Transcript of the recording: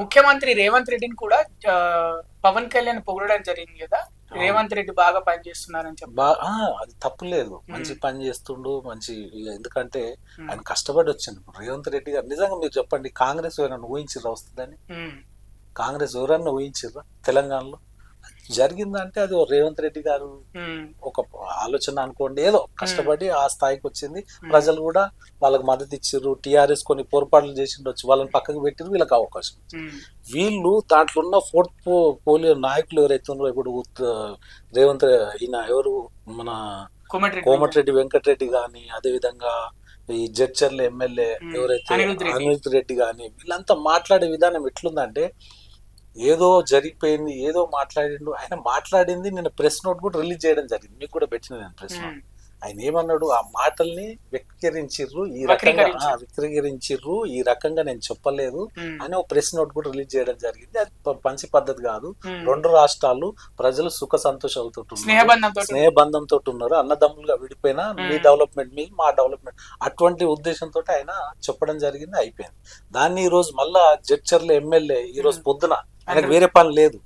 ముఖ్యమంత్రి రేవంత్ రెడ్డిని కూడా పవన్ కళ్యాణ్ పొగడడం జరిగింది కదా. రేవంత్ రెడ్డి బాగా పనిచేస్తున్నారని చెప్పి. అది తప్పు లేదు. మంచి పని చేస్తుండు మంచి ఎందుకంటే ఆయన కష్టపడి వచ్చింది రేవంత్ రెడ్డి గారు నిజంగా మీరు చెప్పండి కాంగ్రెస్ ఎవరైనా ఊహించిర్రా వస్తుందని? కాంగ్రెస్ ఎవరైనా ఊహించిర్రా తెలంగాణలో? జరిగిందంటే అది రేవంత్ రెడ్డి గారు ఒక ఆలోచన అనుకోండి. ఏదో కష్టపడి ఆ స్థాయికి వచ్చింది. ప్రజలు కూడా వాళ్ళకి మద్దతు ఇచ్చిర్రు. టిఆర్ఎస్ కొన్ని పొరపాట్లు చేసిండొచ్చు వాళ్ళని పక్కకు పెట్టిర్రు. వీళ్ళకి అవకాశం వీళ్ళు దాంట్లో ఉన్న ఫోర్త్ పో పోలియో నాయకులు ఎవరైతే ఉన్నారో ఇప్పుడు రేవంత్ ఈయన ఎవరు? మన కోమటిరెడ్డి వెంకటరెడ్డి గాని అదే విధంగా ఈ జడ్చర్ల ఎమ్మెల్యే మ్మ్. ఎవరైతే అనిరుద్ధ్ రెడ్డి. గాని వీళ్ళంతా మాట్లాడే విధానం ఎట్లుందంటే ఏదో జరిగిపోయింది ఏదో మాట్లాడిండు. ఆయన మాట్లాడింది నేను ప్రెస్ నోట్ కూడా రిలీజ్ చేయడం జరిగింది. మీకు కూడా పెట్టిన నేను ప్రెస్ నోట్. ఆయన ఏమన్నాడు? ఆ మాటల్ని వ్యక్తీకరించిర్రు ఈ రకంగా వక్రీకరించిర్రు ఈ రకంగా నేను చెప్పలేదు అని ఒక ప్రెస్ నోట్ కూడా రిలీజ్ చేయడం జరిగింది. అది మంచి పద్ధతి కాదు. రెండు రాష్ట్రాలు ప్రజలు సుఖ సంతోషాలతో. స్నేహబంధంతో ఉన్నారు. అన్నదమ్ములుగా విడిపోయినా మీ. డెవలప్మెంట్ మీ మా డెవలప్మెంట్ అటువంటి ఉద్దేశంతో ఆయన చెప్పడం జరిగింది అయిపోయింది. దాన్ని ఈ రోజు మళ్ళా జడ్చర్ల ఎమ్మెల్యే ఈ రోజు పొద్దున ఆయనకు వేరే పని లేదు.